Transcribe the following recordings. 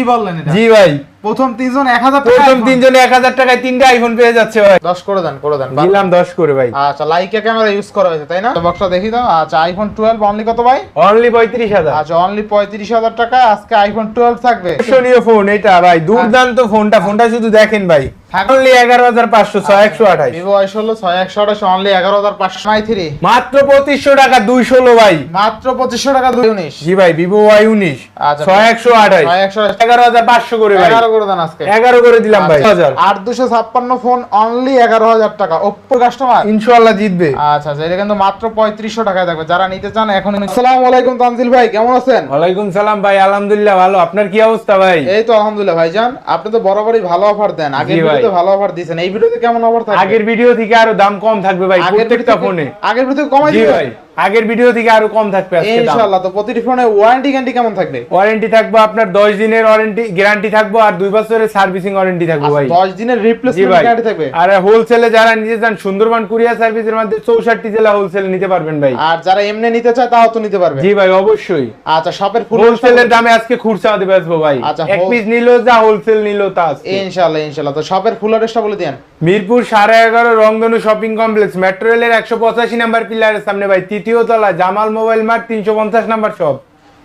কি বললেন জি ভাই। প্রথম তিনজন এক হাজার প্রথম তিনজনে এক হাজার টাকায় তিনটা আইফোন পেয়ে যাচ্ছে ভাই। দশ করে দেন করে দেন দিলাম দশ করে ভাই। আচ্ছা লাইকা ক্যামেরা ইউজ করা হয়েছে তাই না? বক্সটা দেখি দাও আচ্ছা আইফোন টুয়েলভ অনলি কত ভাই? অনলি পঁয়ত্রিশ হাজার। আচ্ছা অনলি পঁয়ত্রিশ হাজার টাকা আজকে আইফোন টুয়েলভ থাকবে। আকর্ষণীয় ফোন এটা ভাই দুর্দান্ত ফোনটা ফোনটা শুধু দেখেন ভাই। অনলি এগারো হাজার পাঁচশো ছয় একশো আঠাশ। ভিভো আই ষোলো ছয় একশো আঠাশ অনলি এগারো হাজার পাঁচশো। I three. মাত্র পঁচিশশো টাকা দুই ষোলো ভাই। মাত্র পঁচিশশো টাকা দুই উনিশ। জি ভাই ভিভো ওয়াই উনিশ আচ্ছা। ছয় একশো আঠাশ। ছয় একশো এগারো হাজার পাঁচশো করে ভাই। এগারো করে দেন আজকে। এগারো করে দিলাম ভাই। হাজার। আট দুশো ছাপ্পান্ন ফোন অনলি এগারো হাজার টাকা। ওপ্পো কাস্টমার ইনশাল্লাহ জিতবে। আচ্ছা আচ্ছা এটা কিন্তু মাত্র পঁয়ত্রিশশো টাকায় থাকবে। যারা নিতে চান এখন আসসালামু আলাইকুম তানজিল ভাই কেমন আছেন? ওয়ালাইকুম সালাম ভাই আলহামদুলিল্লাহ ভালো। আপনার কি অবস্থা ভাই? এই তো আলহামদুলিল্লাহ ভাইজান আপনি তো বরাবরই ভালো অফার দেন। আগের। ভিডিওতে ভালো অফার দিয়েছেন। এই ভিডিওতে কেমন অফার থাকবে? আগের ভিডিও থেকে আরও দাম কম থাকবে ভাই প্রত্যেকটা ভিডিও ফোনে আগের ভিডিও কমাই জি দিবেন? ভাই। আগের ভিডিও থেকে আরও কম থাকবে আজকে ইনশাআল্লাহ তো প্রতিটি ফোনে ওয়ারেন্টি গ্যারান্টি কেমন থাকবে? ওয়ারেন্টি থাকবে আপনার 10 দিনের ওয়ারেন্টি গ্যারান্টি থাকবে আর দুই বছরের সার্ভিসিং ওয়ারেন্টি থাকবে ভাই। 10 দিনের রিপ্লেসমেন্ট গ্যারান্টি থাকবে? আর হোলসেলে যারা নিতে চান সুন্দরবন কুরিয়ার সার্ভিসের মধ্যে 64 জেলা হোলসেলে নিতে পারবেন ভাই। আর যারা এমনি নিতে চায় তাও তো নিতে পারবে। জি ভাই অবশ্যই। আচ্ছা শপের ফুল হোলসেলের দামে আজকে খুরসা দিবে আসব ভাই। আচ্ছা, এক পিস নিল যা হোলসেল নিলো তা ইনশাআল্লাহ ইনশাআল্লাহ। তো শপের ফুল অ্যাড্রেসটা বলে দেন মিরপুর সাড়ে এগারো রংধনু শপিং কমপ্লেক্স মেট্রো রেলের একশো পঁচাশি নাম্বার পিলারের সামনে ভাই তৃতীয় তলা জামাল মোবাইল মার্ট তিনশো পঞ্চাশ নাম্বার শপ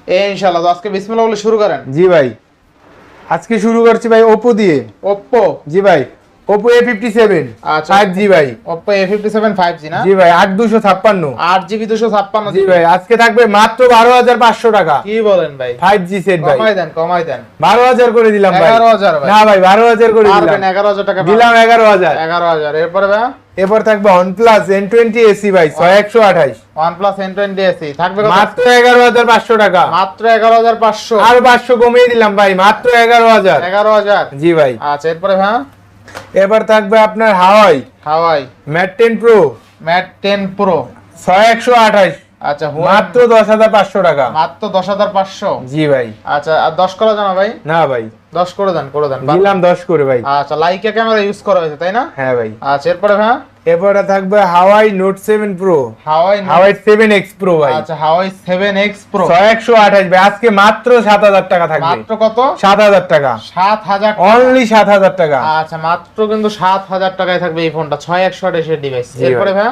এ ইনশাল্লাহ আজকে বিসমিল্লাহ বলে শুরু করেন। জি ভাই আজকে শুরু করছি ভাই ওপো দিয়ে। ওপো জি ভাই। ফিফটি সেভেন আচ্ছা। ফাইভ জি ভাই। ওপ্পো A57 5G না? জি ভাই আট দুশো ছাপ্পান্ন। 8GB 256 জি ভাই আজকে থাকবে মাত্র বারো হাজার পাঁচশো টাকা। কি বলেন ভাই? ফাইভ জি সেট ভাই। কমাই দেন কমাই দেন। বারো হাজার করে দিলাম ভাই। 11,000 ভাই। না ভাই বারো হাজার করে পারবেন দিলাম। 11000 টাকা দিলাম এগারো হাজার। 11000 এরপরে ভাই? এরপর থাকবে OnePlus N20 এসি ভাই ছয় একশো আঠাশ। OnePlus N20 SE থাকবে কত? মাত্র এগারো হাজার পাঁচশো টাকা। মাত্র 11500 আর পাঁচশো কমিয়ে দিলাম ভাই মাত্র এগারো হাজার। 11000 জি ভাই। আচ্ছা এরপরে ভাই? এবার থাকবে আপনার Huawei. Huawei. Mate ten pro mate ten pro ছয় একশো আঠাশ। আচ্ছা মাত্র দশ হাজার পাঁচশো টাকা। মাত্র 10500 জি ভাই। আচ্ছা আর 10 করা জানা ভাই? না ভাই। 10 করে দেন করে দেন। দিলাম দশ করে ভাই। আচ্ছা লাইকা ক্যামেরা ইউজ করা হয়েছে তাই না? হ্যাঁ ভাই। আচ্ছা এরপরে ভাই এরপরে থাকবে Huawei note seven pro Huawei Huawei seven X pro ভাই। আচ্ছা হাওয়াই 7X প্রো একশো আঠাশ ভাই আজকে মাত্র সাত হাজার টাকা থাকবে। মাত্র কত? সাত হাজার টাকা। 7000 অনলি সাত হাজার টাকা। আচ্ছা মাত্র কিন্তু সাত হাজার টাকায় থাকবে এই ফোনটা ছয় একশো আঠাশের ডিভাইস এরপরে ভাই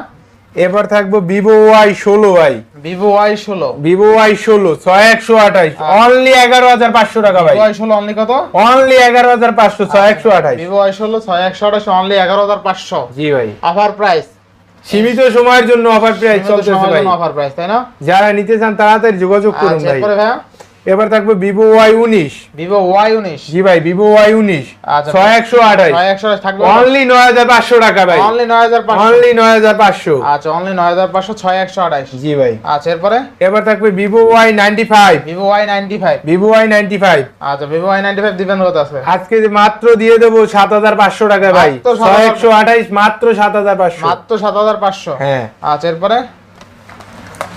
এবার থাকব ভিভো ওয়াই ষোলো ভাই। ভিভো ওয়াই ষোলো। ভিভো ওয়াই ষোলো ছয় একশো আঠাশ অনলি এগারো হাজার পাঁচশো টাকা ভাই। ওয়াই ষোলো অনলি কত? অনলি এগারো হাজার পাঁচশো ছয় একশো আঠাশ ভিভো ওয়াই ষোলো ছয় একশো আঠাশ অনলি এগারো হাজার পাঁচশো। জি ভাই। অফার প্রাইস সীমিত সময়ের জন্য অফার প্রাইস চলতেছে ভাই। অফার প্রাইস তাই না? যারা নিতে চান তাড়াতাড়ি যোগাযোগ করুন আচ্ছা ভাই। এবার থাকবে ভিভো ওয়াই উনিশ। ভিভো ওয়াই উনিশ। জি ভাই ভিভো ওয়াই উনিশ। আচ্ছা। ছয় একশো আঠাশ থাকবে। অনলি নয় হাজার পাঁচশো টাকা ভাই। অনলি নয় হাজার পাঁচশো। অনলি নয় হাজার পাঁচশো। আচ্ছা অনলি নয় হাজার পাঁচশো ছয় একশো আঠাশ। জি ভাই। আচ্ছা এরপরে? এবার থাকবে Vivo Y ninety five. Vivo Y ninety five. Vivo Y ninety five. আচ্ছা ভিভো ওয়াই নাইনটি ফাইভ দিবেন কত আছে। আজকে মাত্র দিয়ে দেবো সাত হাজার পাঁচশো টাকা ভাই। ছয় একশো আঠাইশ মাত্র সাত হাজার পাঁচশো। মাত্র সাত হাজার পাঁচশো। হ্যাঁ। আচ্ছা এরপরে?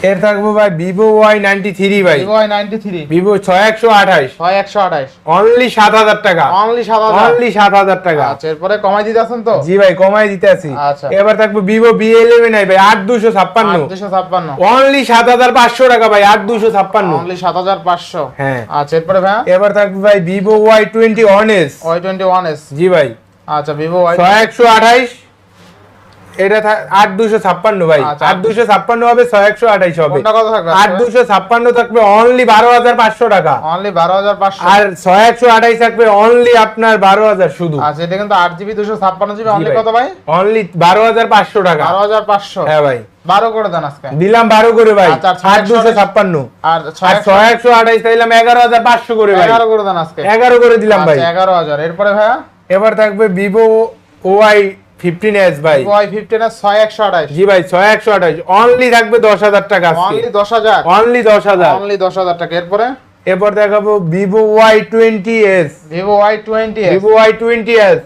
এর থাকব ভাই ভিভো ওয়াই নাইনটি থ্রি ভাই। ওয়াই নাইনটি থ্রি ভিভো ছয় একশো আঠাইশ ছয় একশো আঠাশ। অনলি সাত হাজার টাকা। অনলি সাত হাজার। অনলি সাত হাজার টাকা। আচ্ছা এরপরে কমাই দিতে আছেন তো? জি ভাই কমাই দিতে আছি। আচ্ছা। এবার থাকব ভিভো বি ইলেভেন আই ভাই আট দুশো ছাপ্পান্ন। দুশো ছাপ্পান্ন। অনলি সাত হাজার পাঁচশো টাকা ভাই আট দুশো ছাপ্পান্ন। অনলি সাত হাজার পাঁচশো। হ্যাঁ। আচ্ছা এরপরে ভাই এবার থাকবে ভাই ভিভো ওয়াই টোয়েন্টি অনেস ওয়াই টোয়েন্টি ওয়ান এস জি ভাই। আচ্ছা ভিভো ওয়াই ছয় একশো আঠাইশ এটা আট দুশো ছাপ্পান্ন ভাই। আচ্ছা। আট দুশো ছাপ্পান্ন হবে ছয় একশো আঠাইশ হবে। কোনটা কত থাকবে? আট দুশো ছাপ্পান্ন থাকবে অনলি বারো হাজার পাঁচশো টাকা। অনলি বারো হাজার পাঁচশো। আর ছয় একশো আঠাইশ থাকবে অনলি আপনার বারো হাজার শুধু। আচ্ছা এটা কিন্তু আট জিবি দুশো ছাপ্পান্ন জিবি অনলি কত ভাই? অনলি বারো হাজার পাঁচশো টাকা। বারো হাজার পাঁচশো। হ্যাঁ ভাই। বারো করে দেন আজকে। দিলাম বারো করে ভাই। আচ্ছা, আট দুশো ছাপ্পান্ন। আর ছয় একশো আঠাইশ দিলাম এগারো হাজার পাঁচশো করে ভাই। এগারো করে দেন আজকে। এগারো করে দিলাম ভাই। এগারো হাজার। এরপরে ভাইয়া? এবার থাকবে ভিভো ওয়াই ফিফটিন এস ভাই। ওয়াই ফিফটিন ছয় একশো আঠাশ। জি ভাই ছয় একশো আঠাইশ অনলি থাকবে দশ হাজার টাকা আজকে। অনলি দশ হাজার? অনলি দশ হাজার। অনলি দশ হাজার টাকা। এরপরে? এরপর দেখাবো Y twenty Vivo Y twenty S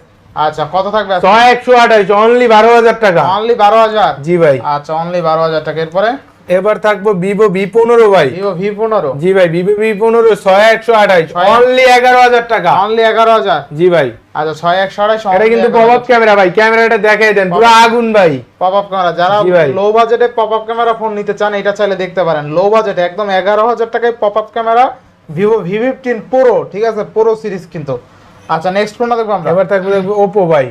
আচ্ছা কত থাকবে ছয় একশো আঠাইশ অনলি বারো হাজার টাকা। অনলি বারো হাজার? জি ভাই। আচ্ছা অনলি বারো হাজার টাকা। এরপরে? এবার থাকব ভিভো ভি পনেরো ভাই। ভিভো ভি পনেরো। জি ভাই ভিভো ভি পনেরো ছয় একশো আঠাইশ অনলি এগারো হাজার টাকা। অনলি এগারো হাজার। জি ভাই। আচ্ছা ছয় একশো এটা কিন্তু পপ আপ ক্যামেরা ভাই ক্যামেরাটা দেখাই দেন পুরো আগুন ভাই। পপ আপ ক্যামেরা যারা। লো বাজেটে পপ আপ ক্যামেরা ফোন নিতে চান এটা চাইলে দেখতে পারেন। লো বাজেটে একদম এগারো হাজার টাকায় pop up camera Vivo V fifteen pro ঠিক আছে? প্রো সিরিজ কিন্তু। আচ্ছা নেক্সট কোনটা দেখব আমরা। এবার থাকবে দেখবে ওপো ভাই।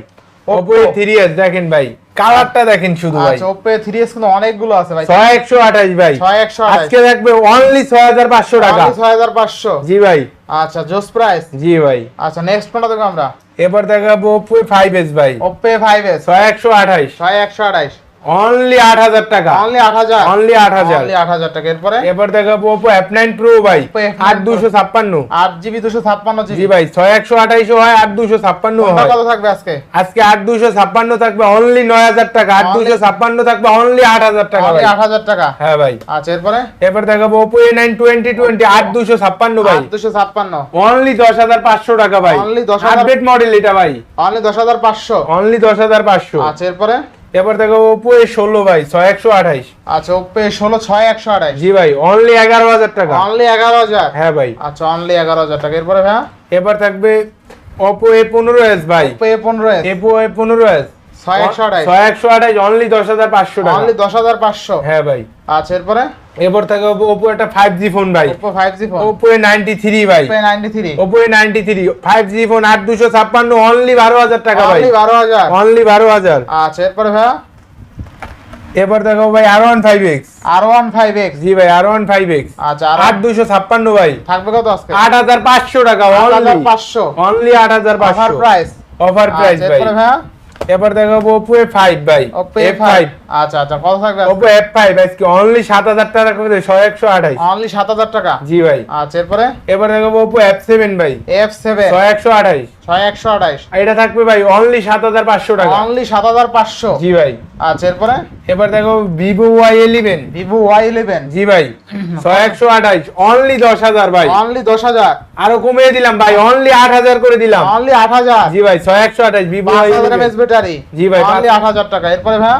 Oppo A3s দেখেন ভাই কালারটা দেখেন শুধু আচ্ছা, ভাই। আচ্ছা Oppo A3s কিন্তু অনেকগুলো আছে ভাই। 6128 ভাই। 6128 আজকে দেখবে অনলি 6500 টাকা। 6500 জি ভাই। আচ্ছা জোস প্রাইস জি ভাই। আচ্ছা নেক্সট কোনটা দেখো আমরা। এবার দেখাবো Oppo 5s ভাই। Oppo 5s 6128 6128 অনলি আট হাজার টাকা। অনলি আট হাজার? অনলি আট হাজার। অনলি আট হাজার টাকা। এরপরে? এবার দেখাবো ভাই Oppo F9 আট দুশো ছাপ্পান্ন। আট জিবি দুশো ছাপ্পান্ন জি ভাই ছয় একশো আঠাইশও হয় আট দুশো ছাপ্পান্ন হয়। কত থাকবে আজকে? আজকে আট দুশো ছাপ্পান্ন থাকবে অনলি নয় হাজার টাকা। আট দুশো ছাপ্পান্ন থাকবে অনলি আট হাজার টাকা অনলি ভাই। আট হাজার টাকা? হ্যাঁ ভাই। আচ্ছা এরপরে? এবার দেখাবো টোয়েন্টি আট দুশো ছাপ্পান্ন ভাই। অনলি টাকা ভাই। Only 10,000 আপডেট মডেল এটা ভাই। অনলি দশ হাজার পাঁচশো। অনলি দশ হাজার পাঁচশো। আচ্ছা এরপরে? এবার দেখো ওপো এ ষোলো ভাই ছয় একশো আঠাইশ। আচ্ছা ওপো এ ষোলো ছয় একশো আঠাইশ। জি ভাই অনলি এগারো হাজার টাকা। অনলি এগারো হাজার? হ্যাঁ ভাই। আচ্ছা অনলি এগারো হাজার টাকা। এরপরে হ্যাঁ এবার থাকবে ওপো এ পনেরো এস ভাই। ওপো এ পনেরো এস ওপো এ পনেরো এস অনলি দশ হাজার পাঁচশো টাকা। অনলি দশ হাজার পাঁচশো? হ্যাঁ ভাই। আচ্ছা এরপরে? এরপর থাকে ওপো একটা ফাইভ জি ফোন ভাই। Oppo five G phone Oppo A ninety three ভাই। Ninety three Oppo A ninety three five G phone আট দুশো ছাপ্পান্ন অনলি বারো হাজার টাকা ভাই। অনলি বারো হাজার অনলি বারো হাজার আচ্ছা এরপরে ভাইয়া? এবার দেখো ভাই R one five X R one five X জি ভাই আর ওয়ান ফাইভ এক্স আচ্ছা আট দুশো ছাপ্পান্ন ভাই। থাকবে কত আজকে? আট হাজার পাঁচশো টাকা অনলি পাঁচশো। অনলি আট হাজার পাঁচশো। প্রাইস অফার প্রাইস ভাই। এবার দেখাবো Oppo F5 ভাই। Oppo F5 আচ্ছা আচ্ছা কত থাকবে Oppo F5 আজকে অনলি 7000 টাকা করে 6128 অনলি 7000 টাকা? জি ভাই। আচ্ছা এরপরে? এবার দেখাবো Oppo F7 ভাই। F7 6128 এটা থাকবে ভাই অনলি সাত হাজার পাঁচশো টাকা। অনলি সাত হাজার পাঁচশো? জি ভাই। আচ্ছা এরপরে? এবার দেখো Vivo Y eleven Vivo Y eleven জি ভাই ছয় একশো আঠাইশ অনলি দশ হাজার ভাই। অনলি দশ হাজার। আরও কমিয়ে দিলাম ভাই অনলি আট হাজার করে দিলাম। অনলি আট হাজার। জি ভাই ছয় একশো আঠাইশ ভিভো ব্যাটারি জি ভাই, অনলি আট হাজার টাকা। এরপরে ভাইয়া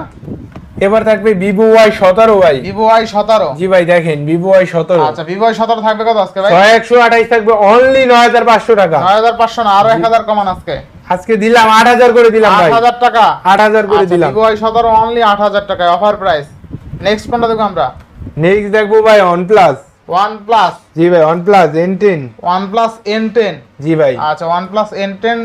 এবার থাকবে ভিভো ওয়াই সতেরো ভাই। ভিভো ওয়াই সতেরো। জি ভাই দেখেন ভিভো ওয়াই সতেরো। আচ্ছা ভিভো ওয়াই সতেরো থাকবে কত আজকে ভাই? ছয় একশো আঠাইশ থাকবে অনলি নয় হাজার পাঁচশো টাকা। নয় হাজার পাঁচশো না আরও এক হাজার কমান আজকে। আজকে দিলাম আট হাজার করে দিলাম আট হাজার টাকা। আট হাজার করে আচ্ছা, দিলাম। ভিভো ওয়াই সতেরো অনলি আট হাজার টাকায় অফার প্রাইস নেক্সট কোনটা দেখব আমরা? নেক্সট দেখব ভাই ওয়ান প্লাস প্লাস জি ভাই টেন ওয়ান এন টেন জি ভাই। আচ্ছা এন টেন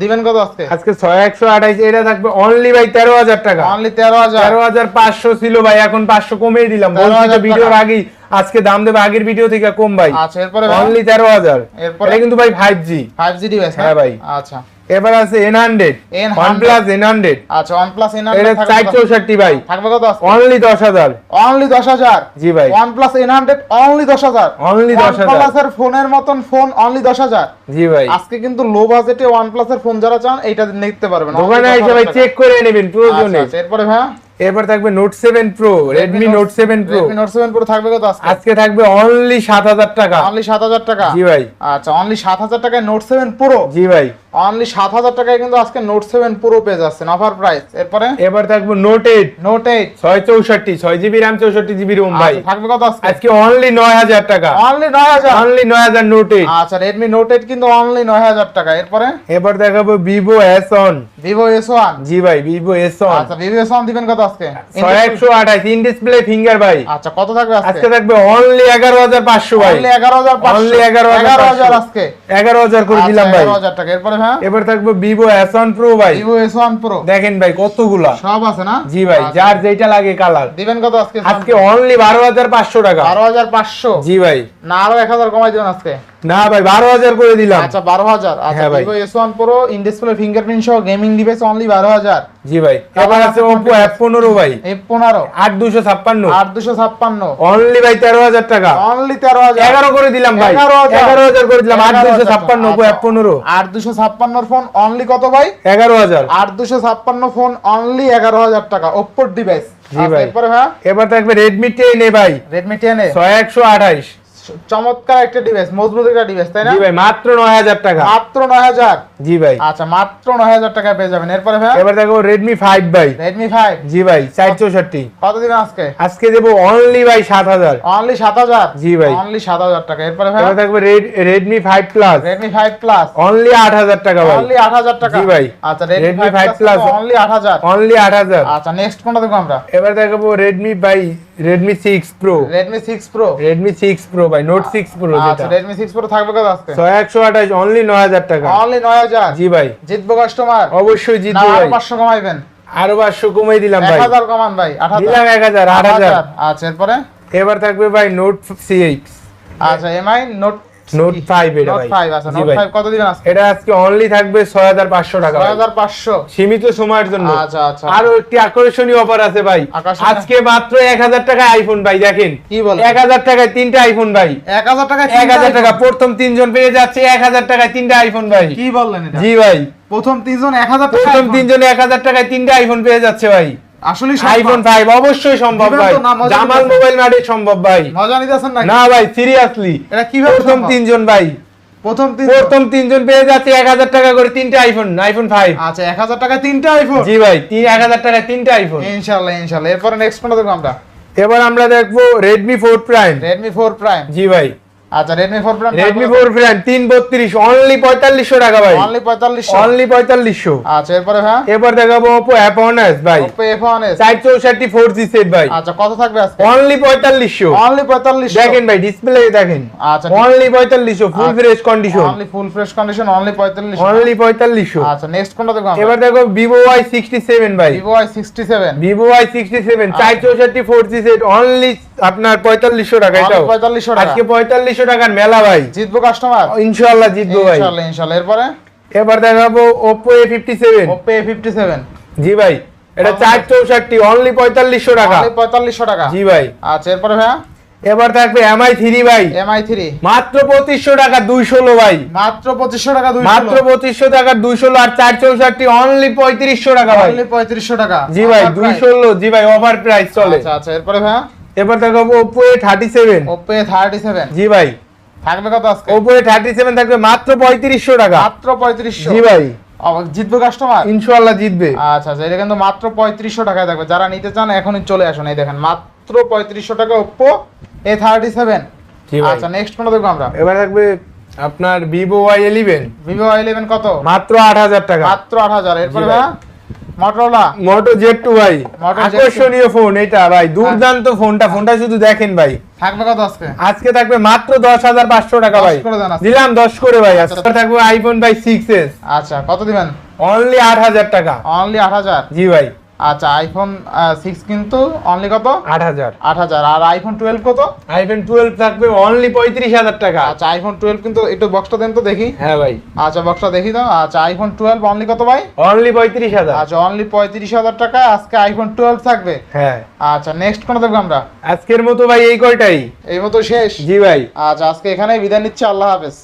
দিবেন কত আজকে? আজকে ছয় একশো আঠাইশ এটা থাকবে অনলি ভাই তেরো হাজার টাকা। অনলি তেরো হাজার? তেরো হাজার পাঁচশো ছিল ভাই এখন পাঁচশো কমিয়ে দিলাম। বলছি তো 13,000 ভিডিওর। আগেই আজকে দাম দেবে আগের ভিডিও থেকে কম ভাই। আচ্ছা এরপরে অনলি তেরো হাজার। এরপরে? কিন্তু ভাই five G five G device হ্যাঁ ভাই। আচ্ছা। এবার আছে N hundred N100 plus N hundred আচ্ছা প্লাস এন এটা চার চৌষট্টি ভাই। থাকবে কত? আছে অনলি দশ হাজার। অনলি দশ হাজার? জি ভাই। এন হান্ড্রেড অনলি দশ হাজার? Only 10,000 প্লাসের ফোনের মতন ফোন অনলি দশ হাজার? জি ভাই। আজকে কিন্তু লো বাজেটে OnePlus এর ফোন যারা চান এটা নিতে পারবেন। Only দোকানে এসে ভাই চেক করে নেবেন প্রয়োজনে আচ্ছা, আচ্ছা, এরপরে থাকবে note seven pro Redmi note seven pro note seven pro থাকবে কত আজকে? আজকে থাকবে অনলি সাত হাজার টাকা। অনলি সাত হাজার টাকা? জি ভাই। আচ্ছা অনলি সাত হাজার টাকায় নোট সেভেন প্রো জি ভাই। অনলি সাত হাজার টাকায় কিন্তু আজকে নোট সেভেন প্রো পেয়ে যাচ্ছেন অফার প্রাইস এরপরে? এবার থাকবে নোট এইট নোট এইট ছয় চৌষট্টি ছয় জিবি র্যাম চৌষট্টি জিবি রোম ভাই। থাকবে কত আজকে? আজকে অনলি নয় হাজার টাকা। অনলি নয় হাজার? অনলি নয় হাজার নোট এইট আচ্ছা রেডমি নোট এইট কিন্তু অনলি নয় হাজার টাকা। এরপরে? এবার দেখাবো Vivo S one Vivo S one জি ভাই ভিভো এস অন আচ্ছা ভিভো এস ওয়ান দিবেন কত আজকে? ছয় একশো আঠাইশ ইন ডিসপ্লে ফিঙ্গার ভাই। আচ্ছা কত থাকবে আজকে? আজকে থাকবে অনলি এগারো হাজার পাঁচশো ভাই। অনলি এগারো হাজার 11,500 আজকে? এগারো হাজার করে আচ্ছা, দিলাম ভাই। এগারো হাজার টাকা। এরপরে হ্যাঁ এবার থাকবে এস অন প্রো ভাই। এস ওয়ান দেখেন ভাই কতগুলা। সব আছে না? জি ভাই আচ্ছা, যার যেটা লাগে কালার। দিবেন কত আজকে? আজকে অনলি বারো হাজার পাঁচশো টাকা। বারো হাজার পাঁচশো? জি ভাই। না আরও এক হাজার কমাই দিবেন আজকে। না ভাই বারো হাজার করে দিলাম। আচ্ছা বারো হাজার। আচ্ছা। Vivo S one pro in display fingerprint সহ গেমিং ডিভাইস অনলি বারো হাজার। জি ভাই। এবার আছে ওপো এফ পনেরো ভাই। এফ পনেরো। আট দুশো ছাপ্পান্ন। আট দুশো ছাপ্পান্ন। অনলি ভাই তেরো হাজার টাকা। অনলি তেরো হাজার। এগারো করে দিলাম ভাই। 11,000 এগারো হাজার করে দিলাম। আট দুশো ছাপ্পান্ন ওপো আচ্ছা। এফ পনেরো। আট দুশো ছাপ্পান্নর ফোন অনলি কত ভাই? এগারো হাজার। আট দুশো ছাপ্পান্ন ফোন অনলি এগারো হাজার টাকা। ওপ্পোর ডিভাইস জি ভাই। এরপরে ভাই? এবার থাকবে রেডমি টেন এ ভাই। Redmi ten A? ছয় একশো আঠাইশ চমৎকার একটা ডিভাইস মজবুত একটা ডিভাইস তাই না? জি ভাই মাত্র নয় হাজার টাকা। মাত্র নয় হাজার? জি ভাই। আচ্ছা মাত্র নয় হাজার টাকা পেয়ে যাবেন। এরপরে ভাই? এবার দেখো রেডমি ফাইভ ভাই। রেডমি ফাইভ জি ভাই চার চৌষট্টি কত দিবেন আজকে? আজকে দেবো অনলি ভাই সাত হাজার। অনলি সাত হাজার? জি ভাই। অনলি সাত হাজার টাকা। এরপরে ভাই? এবার থাকবে Redmi five plus Redmi five plus only আট হাজার টাকা ভাই। অনলি আট হাজার টাকা। জি ভাই। আচ্ছা Redmi Redmi 5 five Plus only আট হাজার। অনলি আট হাজার। আচ্ছা নেক্সট কোনটা দেখব আমরা? এবার দেখাবো Redmi by Redmi six pro Redmi six pro Redmi six pro ভাই নোট সিক্স প্রো আচ্ছা যেটা। রেডমি সিক্স প্রো থাকবে কত আজকে? একশো আঠাশ অনলি নয় হাজার টাকা। অনলি নয় হাজার? জি ভাই। জিতবো কাস্টমার অবশ্যই জিতবো আরও ভাই। পাঁচশো কমাইবেন। আরও পাঁচশো কমাই দিলাম ভাই। হাজার কমান ভাই আট হাজার। দিলাম এক হাজার আট হাজার। আচ্ছা এরপরে? এবার থাকবে ভাই নোট সি এইট আচ্ছা এমআই নোট নোট ফাইভ এটা নোট ভাই। আচ্ছা নোট ভাই। কত দিবেন আজকে? এটা আজকে অনলি থাকবে ছয় হাজার পাঁচশো টাকা সীমিত সময়ের জন্য। আচ্ছা আচ্ছা। আরও একটি আকর্ষণীয় অফার আছে ভাই। আজকে মাত্র এক হাজার টাকায় আইফোন ভাই দেখেন। কি বলে এক হাজার টাকায় তিনটা আইফোন ভাই। এক হাজার টাকা এক হাজার টাকা প্রথম তিনজন পেয়ে যাচ্ছে এক হাজার টাকায় তিনটা আইফোন ভাই। কি বললেন এটা? জি ভাই। প্রথম তিনজন এক হাজার টাকা প্রথম। তিনজনে এক হাজার টাকায় তিনটা আইফোন পেয়ে যাচ্ছে ভাই। আসলে আইফোন ফাইভ অবশ্যই সম্ভব ভাই। জামাল মোবাইল মার্টে সম্ভব ভাই। মজা নিতেছেন নাকি? না ভাই সিরিয়াসলি এটা কীভাবে প্রথম তিনজন ভাই। প্রথম তিন প্রথম তিনজন পেয়ে যাচ্ছে এক হাজার টাকা করে তিনটা আইফোন আইফোন ফাইভ আচ্ছা এক হাজার টাকা তিনটা আইফোন জি ভাই তিন এক হাজার টাকায় তিনটা আইফোন ইনশাল্লাহ ইনশাল্লাহ। এরপরে নেক্সট কোনটা দেখব আমরা। এবার আমরা দেখব Redmi four prime Redmi four prime জি ভাই। আচ্ছা four prime Redmi four prime তিন বত্রিশ অনলি পঁয়তাল্লিশশো টাকা ভাই। অনলি পঁয়তাল্লিশশো? অনলি পঁয়তাল্লিশশো। আচ্ছা এরপরে হ্যাঁ এবার দেখাবো ওপো অ্যাপোনাস ভাই। চার চৌষট্টি ফোর জি সেট ভাই। আচ্ছা কত থাকবে আজকে? অনলি পঁয়তাল্লিশশো। অনলি পঁয়তাল্লিশশো। দেখেন ভাই ডিসপ্লে দেখেন। আচ্ছা অনলি পঁয়তাল্লিশশো ফুল আচ্ছা। Fresh condition only full fresh condition only পঁয়তাল্লিশ অনলি পঁয়তাল্লিশশো। আচ্ছা নেক্সট কোনটা দেখব আমরা? এবার দেখো সিক্সটি সেভেন ভাই। সিক্সটি সেভেন চার চৌষট্টি ফোর জি সেট অনলি আপনার পঁয়তাল্লিশশো টাকা এটাও। পঁয়তাল্লিশশো টাকা। আজকে পঁয়তাল্লিশশো টাকার মেলা ভাই। জিতবো কাস্টমার ইনশাল্লাহ জিতবো ভাই। ইনশাল্লাহ ইনশাল্লাহ এরপরে? এবার দেখাবো Oppo A fifty seven Oppo A fifty seven জি ভাই এটা চার চৌষট্টি অনলি পঁয়তাল্লিশশো টাকা। পঁয়তাল্লিশশো টাকা। জি ভাই। আচ্ছা এরপরে ভাইয়া? এবার থাকবে এমআই থ্রি ভাই। এমআই থ্রি মাত্র পঁচিশশো টাকা দুই ষোলো ভাই। মাত্র পঁচিশশো টাকা দুই মাত্র পঁচিশশো টাকা দুই ষোলো আর চার চৌষট্টি অনলি পঁয়ত্রিশশো টাকা ভাই। পঁয়ত্রিশশো টাকা। জি ভাই দুই। ষোলো জি ভাই অফার প্রাইস চলে। আচ্ছা আচ্ছা এরপরে ভাইয়া? এবার দেখাবো Oppo A thirty seven Oppo A thirty seven জি ভাই। থাকবে কত আজকে? ওপো এ থার্টি সেভেন থাকবে মাত্র পঁয়ত্রিশশো টাকা। মাত্র পঁয়ত্রিশশো। জি ভাই। জিতবো কাস্টমার জিতবে। আচ্ছা আচ্ছা এটা কিন্তু মাত্র পঁয়ত্রিশশো টাকায় থাকবে। যারা নিতে চান এখনই চলে আসুন। এই দেখেন মাত্র পঁয়ত্রিশশো টাকা ওপো এ থার্টি সেভেন আচ্ছা নেক্সট কোনটা দেখব আমরা। এবার থাকবে আপনার Vivo Y eleven Vivo Y eleven কত? মাত্র আট হাজার টাকা। মাত্র আট হাজার। এরপরে ভাই। ভাইয়া মটোরোলা মোটো জেড টু ভাই আকর্ষণীয় ফোন এটা ভাই। দুর্দান্ত ফোনটা ফোনটা শুধু দেখেন ভাই। থাকবে কত আজকে? আজকে থাকবে মাত্র দশ হাজার পাঁচশো টাকা 10 ভাই। দিলাম দশ করে ভাই। আচ্ছা। আজকে থাকবে আইফোন বাই সিক্স এস আচ্ছা কত দিবেন? অনলি আট হাজার টাকা। অনলি আট হাজার? জি ভাই। আচ্ছা আইফোন সিক্স কিন্তু অনলি কত? আট হাজার। আট হাজার। আর আইফোন টুয়েলভ কত? আইফোন টুয়েলভ থাকবে অনলি পঁয়ত্রিশ হাজার টাকা। আচ্ছা আইফোন টুয়েলভ কিন্তু একটু বক্সটা দেন তো দেখি। হ্যাঁ ভাই। আচ্ছা বক্সটা দেখি তো। আচ্ছা আইফোন টুয়েলভ অনলি কত ভাই? অনলি পঁয়ত্রিশ হাজার। আচ্ছা অনলি পঁয়ত্রিশ হাজার টাকা। আজকে আইফোন টুয়েলভ থাকবে। হ্যাঁ। আচ্ছা নেক্সট কোনটা দেখব আমরা? আজকের মতো ভাই এই কয়টাই? এই মতো শেষ। জি ভাই। আচ্ছা আজকে এখানে বিদায় নিচ্ছি। আল্লাহ হাফেজ।